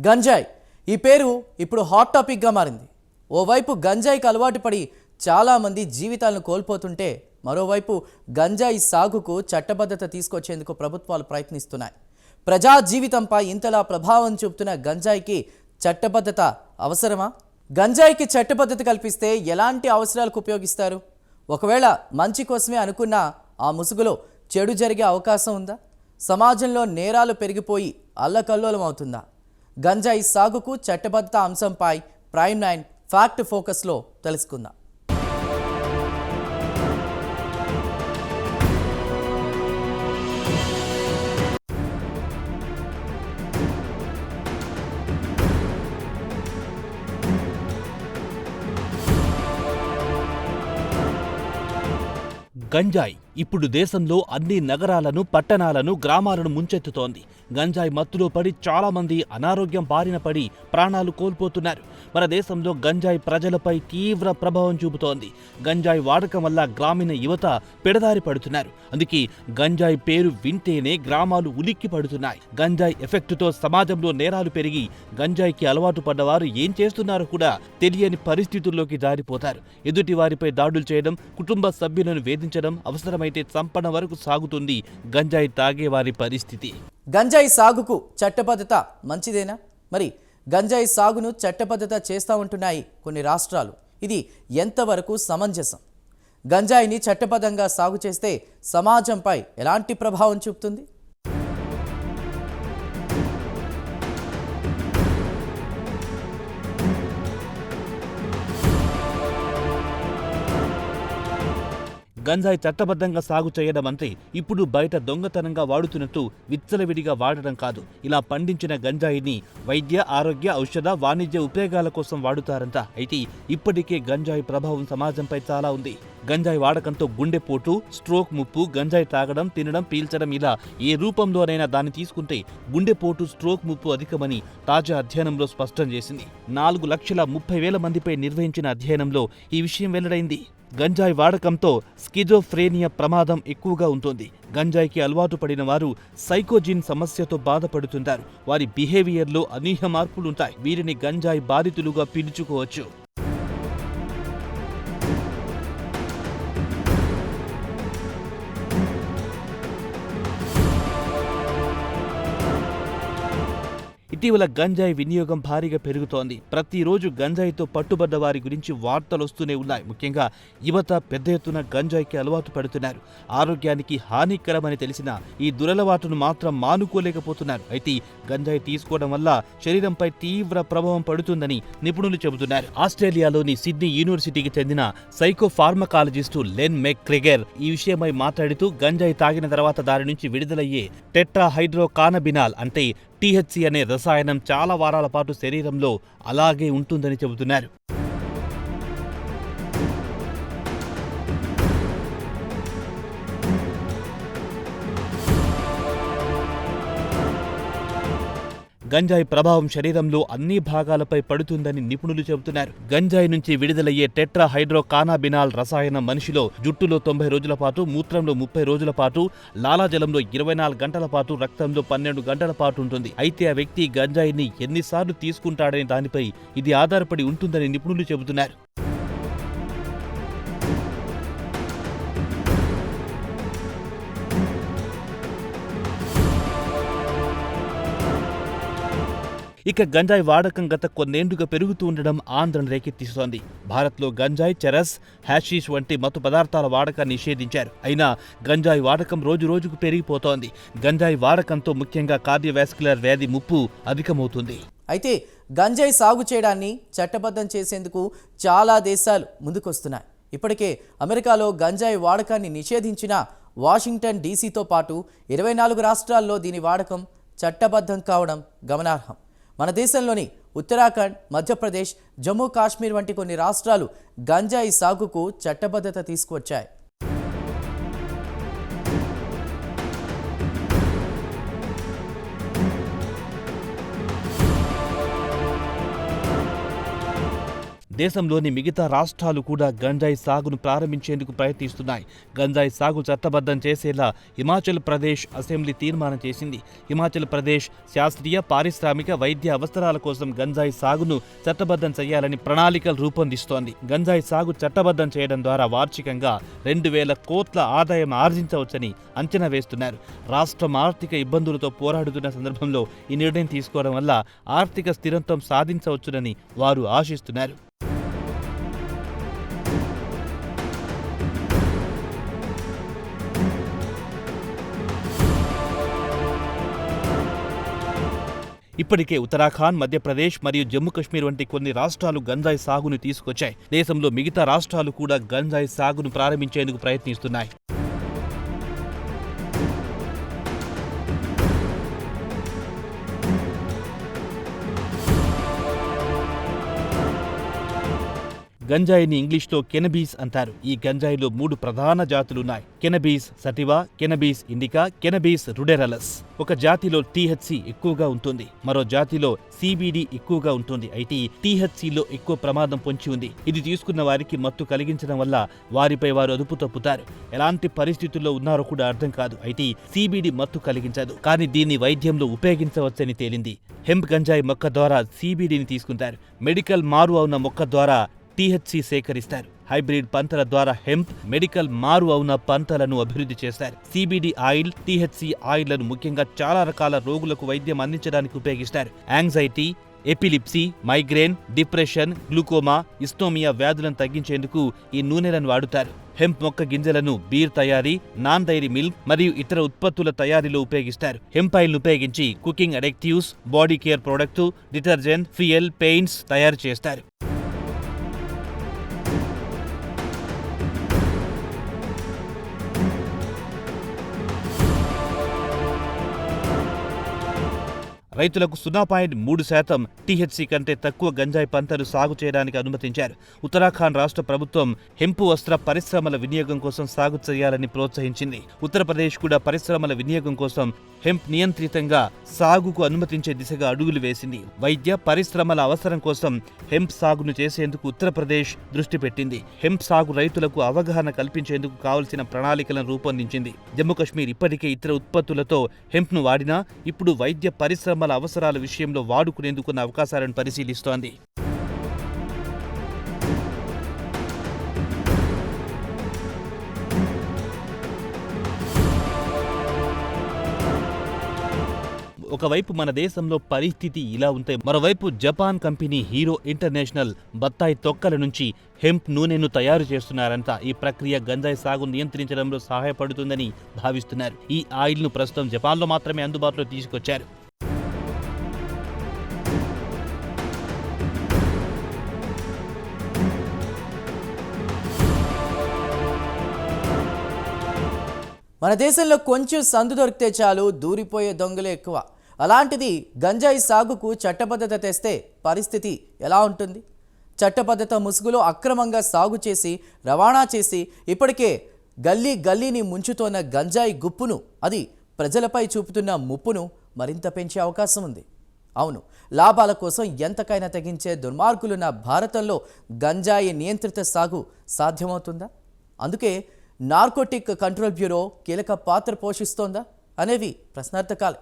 గంజాయి. ఈ పేరు ఇప్పుడు హాట్ టాపిక్గా మారింది. ఓవైపు గంజాయికి అలవాటు పడి చాలామంది జీవితాలను కోల్పోతుంటే మరోవైపు గంజాయి సాగుకు చట్టబద్ధత తీసుకొచ్చేందుకు ప్రభుత్వాలు ప్రయత్నిస్తున్నాయి. ప్రజా జీవితంపై ఇంతలా ప్రభావం చూపుతున్న గంజాయికి చట్టబద్ధత అవసరమా? గంజాయికి చట్టబద్ధత కల్పిస్తే ఎలాంటి అవసరాలకు ఉపయోగిస్తారు? ఒకవేళ మంచి కోసమే అనుకున్న ఆ ముసుగులో చెడు జరిగే అవకాశం ఉందా? సమాజంలో నేరాలు పెరిగిపోయి అల్లకల్లోలం అవుతుందా గంజాయి సాగుకు చట్టబద్ధత అంశంపై ప్రైమ్ నైన్ ఫ్యాక్ట్ ఫోకస్లో తెలుసుకుందాం. గంజాయి ఇప్పుడు దేశంలో అన్ని నగరాలను పట్టణాలను గ్రామాలను ముంచెత్తుతోంది. గంజాయి మత్తులో పడి చాలామంది అనారోగ్యం బారిన పడి ప్రాణాలు కోల్పోతున్నారు. మన దేశంలో గంజాయి ప్రజలపై తీవ్ర ప్రభావం చూపుతోంది. గంజాయి వాడకం వల్ల గ్రామీణ యువత పెడదారి పడుతున్నారు. అందుకే గంజాయి పేరు వింటేనే గ్రామాలు ఉలిక్కి పడుతున్నాయి. గంజాయి ఎఫెక్టుతో సమాజంలో నేరాలు పెరిగి గంజాయికి అలవాటు పడ్డవారు ఏం చేస్తున్నారో కూడా తెలియని పరిస్థితుల్లోకి జారిపోతారు. ఎదుటి వారిపై దాడులు చేయడం కుటుంబ సభ్యులను వేధించడం అవసరమైతే చంపడం వరకు సాగుతుంది గంజాయి తాగేవారి పరిస్థితి. గంజాయి సాగుకు చట్టబద్ధత మంచిదేనా? మరి గంజాయి సాగును చట్టబద్ధత చేస్తా ఉంటున్నాయి కొన్ని రాష్ట్రాలు. ఇది ఎంతవరకు సమంజసం? గంజాయిని చట్టబద్ధంగా సాగు చేస్తే సమాజంపై ఎలాంటి ప్రభావం చూపుతుంది? గంజాయి చట్టబద్ధంగా సాగు చేయడం అంతే ఇప్పుడు బయట దొంగతనంగా వాడుతున్నట్టు విచ్చలవిడిగా వాడడం కాదు. ఇలా పండించిన గంజాయిని వైద్య ఆరోగ్య ఔషధ వాణిజ్య ఉపయోగాల కోసం వాడుతారంట. అయితే ఇప్పటికే గంజాయి ప్రభావం సమాజంపై చాలా ఉంది. గంజాయి వాడకంతో గుండెపోటు స్ట్రోక్ ముప్పు గంజాయి తాగడం తినడం పీల్చడం ఇలా ఏ రూపంలోనైనా దాన్ని తీసుకుంటే గుండెపోటు స్ట్రోక్ ముప్పు అధికమని తాజా అధ్యయనంలో స్పష్టం చేసింది. నాలుగు లక్షల ముప్పై వేల మందిపై నిర్వహించిన అధ్యయనంలో ఈ విషయం వెల్లడైంది. గంజాయి వాడకంతో స్కిజోఫ్రేనియా ప్రమాదం ఎక్కువగా ఉంటుంది. గంజాయికి అలవాటు పడిన వారు సైకోజిన్ సమస్యతో బాధపడుతుంటారు. వారి బిహేవియర్లో అనీహ మార్పులుంటాయి. వీరిని గంజాయి బాధితులుగా పిలుచుకోవచ్చు. ఇటీవల గంజాయి వినియోగం భారీగా పెరుగుతోంది. ప్రతిరోజు గంజాయితో పట్టుబడ్డ వారి గురించి వార్తలు వస్తూనే ఉన్నాయి. ముఖ్యంగా యువత పెద్ద ఎత్తున గంజాయికి అలవాటు పడుతున్నారు. ఆరోగ్యానికి హానికరమని తెలిసిన ఈ దురలవాటును మాత్రం మానుకోలేకపోతున్నారు. అయితే గంజాయి తీసుకోవడం వల్ల శరీరంపై తీవ్ర ప్రభావం పడుతుందని నిపుణులు చెబుతున్నారు. ఆస్ట్రేలియాలోని సిడ్నీ యూనివర్సిటీకి చెందిన సైకో ఫార్మకాలజిస్టు లెన్ క్రిగర్ ఈ విషయమై మాట్లాడుతూ గంజాయి తాగిన తర్వాత దాని నుంచి విడుదలయ్యే టెట్రా హైడ్రోకానబినాల్ అంటే టీహెచ్సి అనే రసాయనం చాలా వారాల పాటు శరీరంలో అలాగే ఉంటుందని చెబుతున్నారు. గంజాయి ప్రభావం శరీరంలో అన్ని భాగాలపై పడుతుందని నిపుణులు చెబుతున్నారు. గంజాయి నుంచి విడుదలయ్యే టెట్రా హైడ్రోకానాబినాల్ రసాయనం మనిషిలో జుట్టులో తొంభై రోజుల పాటు మూత్రంలో ముప్పై రోజుల పాటు లాలాజలంలో ఇరవై నాలుగు గంటల పాటు రక్తంలో పన్నెండు గంటల పాటు ఉంటుంది. అయితే ఆ వ్యక్తి గంజాయిని ఎన్నిసార్లు తీసుకుంటాడనే దానిపై ఇది ఆధారపడి ఉంటుందని నిపుణులు చెబుతున్నారు. ఇక గంజాయి వాడకం గత కొన్నేండుగా పెరుగుతూ ఉండడం ఆందోళన రేకెత్తిస్తోంది. భారత్లో గంజాయి చెరస్ హ్యాషీష్ వంటి మత్తు పదార్థాల వాడకాన్ని నిషేధించారు. అయినా గంజాయి వాడకం రోజు రోజుకు పెరిగిపోతోంది. గంజాయి వాడకంతో ముఖ్యంగా కార్డియోవాస్కులర్ వ్యాధి ముప్పు అధికమవుతుంది. అయితే గంజాయి సాగు చేయడాన్ని చట్టబద్ధం చేసేందుకు చాలా దేశాలు ముందుకొస్తున్నాయి. ఇప్పటికే అమెరికాలో గంజాయి వాడకాన్ని నిషేధించిన వాషింగ్టన్ డీసీతో పాటు ఇరవై నాలుగు రాష్ట్రాల్లో దీని వాడకం చట్టబద్ధం కావడం గమనార్హం. మన దేశంలోని ఉత్తరాఖండ్ మధ్యప్రదేశ్ జమ్మూ కాశ్మీర్ వంటి కొన్ని రాష్ట్రాలు గంజాయి సాగుకు చట్టబద్ధత తీసుకువచ్చాయి. దేశంలోని మిగతా రాష్ట్రాలు కూడా గంజాయి సాగును ప్రారంభించేందుకు ప్రయత్నిస్తున్నాయి. గంజాయి సాగు చట్టబద్ధం చేసేలా హిమాచల్ ప్రదేశ్ అసెంబ్లీ తీర్మానం చేసింది. హిమాచల్ ప్రదేశ్ శాస్త్రీయ పారిశ్రామిక వైద్య అవసరాల కోసం గంజాయి సాగును చట్టబద్ధం చేయాలని ప్రణాళికలు రూపొందిస్తోంది. గంజాయి సాగు చట్టబద్ధం చేయడం ద్వారా వార్షికంగా రెండు వేల కోట్ల ఆదాయం ఆర్జించవచ్చని అంచనా వేస్తున్నారు. రాష్ట్రం ఆర్థిక ఇబ్బందులతో పోరాడుతున్న సందర్భంలో ఈ నిర్ణయం తీసుకోవడం వల్ల ఆర్థిక స్థిరత్వం సాధించవచ్చునని వారు ఆశిస్తున్నారు. ఇప్పటికే ఉత్తరాఖండ్ మధ్యప్రదేశ్ మరియు జమ్మూ కాశ్మీర్ వంటి కొన్ని రాష్ట్రాలు గంజాయి సాగును తీసుకొచ్చాయి. దేశంలో మిగతా రాష్ట్రాలు కూడా గంజాయి సాగును ప్రారంభించేందుకు ప్రయత్నిస్తున్నాయి. గంజాయిని ఇంగ్లీష్లో కెనబీస్ అంటారు. ఈ గంజాయిలో మూడు ప్రధాన జాతులున్నాయి. కెనబీస్ సటివా కెనబీస్ ఇండికా కెనబీస్ రుడెరలస్. ఒక జాతిలో టీహెచ్సి ఎక్కువగా ఉంటుంది. మరో జాతిలో సిబిడి ఎక్కువగా ఉంటుంది. అయితే టీహెచ్సిలో ఎక్కువ ప్రమాదం పొంచి ఉంది. ఇది తీసుకున్న వారికి మత్తు కలిగించడం వల్ల వారిపై వారు అదుపు తప్పుతారు ఎలాంటి పరిస్థితుల్లో ఉన్నారో కూడా అర్థం కాదు. అయితే సిబిడి మత్తు కలిగించదు. కానీ దీన్ని వైద్యంలో ఉపయోగించవచ్చని తేలింది. హెంప్ గంజాయి మొక్క ద్వారా సిబిడిని తీసుకుంటారు. మెడికల్ మారు అవున మొక్క ద్వారా టీహెచ్సి సేకరిస్తారు. హైబ్రిడ్ పంటల ద్వారా హెంప్ మెడికల్ మారు అవున పంటలను అభివృద్ధి చేస్తారు. సిబిడి ఆయిల్ టీహెచ్సి ఆయిల్లను ముఖ్యంగా చాలా రకాల రోగులకు వైద్యం అందించడానికి ఉపయోగిస్తారు. Anxiety epilepsy migraine depression glaucoma ఇస్టోమియా వ్యాధులను తగ్గించేందుకు ఈ నూనెలను వాడుతారు. హెంప్ మొక్క గింజలను బీర్ తయారీ నాన్ డైరీ మిల్క్ మరియు ఇతర ఉత్పత్తుల తయారీలో ఉపయోగిస్తారు. హెంప్ ఆయిల్ను ఉపయోగించి cooking additives body care product detergent fuel paints తయారు చేస్తారు. రైతులకు సున్నా పాయింట్ మూడు శాతం టీహెచ్సీ కంటే తక్కువ గంజాయి పంటలు సాగు చేయడానికి అనుమతించారు. ఉత్తరాఖండ్ రాష్ట్ర ప్రభుత్వం హెంపు వస్త్ర పరిశ్రమల వినియోగం కోసం సాగు చేయాలని ప్రోత్సహించింది. ఉత్తరప్రదేశ్ కూడా పరిశ్రమల వినియోగం కోసం హెంప్ నియంత్రితంగా సాగుకు అనుమతించే దిశగా అడుగులు వేసింది. వైద్య పరిశ్రమల అవసరం కోసం హెంప్ సాగును చేసేందుకు ఉత్తరప్రదేశ్ దృష్టి పెట్టింది. హెంప్ సాగు రైతులకు అవగాహన కల్పించేందుకు కావలసిన ప్రణాళికలను రూపొందించింది. జమ్మూ కాశ్మీర్ ఇప్పటికే ఇతర ఉత్పత్తులతో హెంప్ను వాడినా ఇప్పుడు వైద్య పరిశ్రమ పరిశ్రమల అవసరాల విషయంలో వాడుకునేందుకున్న అవకాశాలను పరిశీలిస్తోంది. ఒకవైపు మన దేశంలో పరిస్థితి ఇలా ఉంటే మరోవైపు జపాన్ కంపెనీ హీరో ఇంటర్నేషనల్ బత్తాయి తొక్కల నుంచి హెంప్ నూనెను తయారు చేస్తున్నారంట. ఈ ప్రక్రియ గంజాయి సాగు నియంత్రించడంలో సహాయపడుతుందని భావిస్తున్నారు. ఈ ఆయిల్ను ప్రస్తుతం జపాన్లో మాత్రమే అందుబాటులో తీసుకొచ్చారు. మన దేశంలో కొంచెం సందు దొరికితే చాలు దూరిపోయే దొంగలే ఎక్కువ. అలాంటిది గంజాయి సాగుకు చట్టబద్ధత తెస్తే పరిస్థితి ఎలా ఉంటుంది? చట్టబద్ధత ముసుగులో అక్రమంగా సాగు చేసి రవాణా చేసి ఇప్పటికే గల్లీ గల్లీని ముంచుతోన్న గంజాయి గుప్పును అది ప్రజలపై చూపుతున్న ముప్పును మరింత పెంచే అవకాశం ఉంది. అవును లాభాల కోసం ఎంతకైనా తెగించే దుర్మార్గులున్న భారతంలో గంజాయి నియంత్రిత సాగు సాధ్యమవుతుందా? అందుకే నార్కోటిక్ కంట్రోల్ బ్యూరో కీలక పాత్ర పోషిస్తోందా? అనేవి ప్రశ్నార్థకాలే.